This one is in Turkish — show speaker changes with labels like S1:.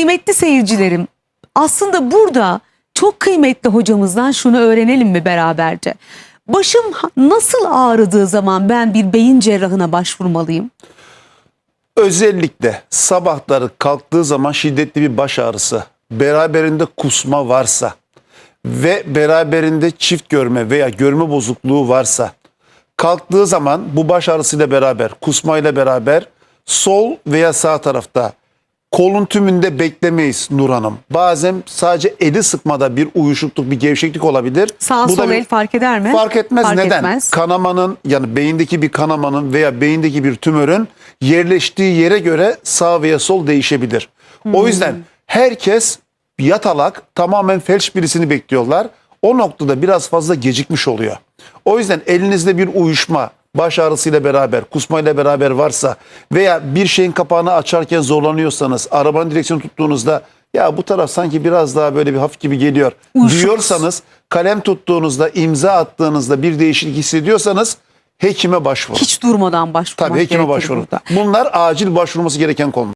S1: kıymetli seyircilerim aslında burada çok kıymetli hocamızdan şunu öğrenelim mi beraberce? Başım nasıl ağrıdığı zaman ben bir beyin cerrahına başvurmalıyım?
S2: Özellikle sabahları kalktığı zaman şiddetli bir baş ağrısı, beraberinde kusma varsa ve beraberinde çift görme veya görme bozukluğu varsa kalktığı zaman bu baş ağrısıyla beraber, kusmayla beraber sol veya sağ tarafta kolun tümünde beklemeyiz Nur Hanım. Bazen sadece eli sıkmada bir uyuşukluk, bir gevşeklik olabilir.
S1: Sağ
S2: Bu da
S1: sol el fark eder mi?
S2: Fark etmez.
S1: Fark
S2: Neden?
S1: etmez.
S2: Kanamanın yani beyindeki bir kanamanın veya beyindeki bir tümörün yerleştiği yere göre sağ veya sol değişebilir. O yüzden herkes yatalak tamamen felç birisini bekliyorlar. O noktada biraz fazla gecikmiş oluyor. O yüzden elinizde bir uyuşma, baş ağrısıyla beraber, kusmayla beraber varsa veya bir şeyin kapağını açarken zorlanıyorsanız, arabanın direksiyonu tuttuğunuzda ya bu taraf sanki biraz daha böyle bir hafif gibi geliyor
S1: Uyuşuyoruz.
S2: diyorsanız kalem tuttuğunuzda, imza attığınızda bir değişiklik hissediyorsanız hekime başvurun.
S1: Hiç durmadan başvurmak
S2: Tabii hekime
S1: gerekir
S2: başvurun.
S1: burada.
S2: Bunlar acil başvurması gereken konular.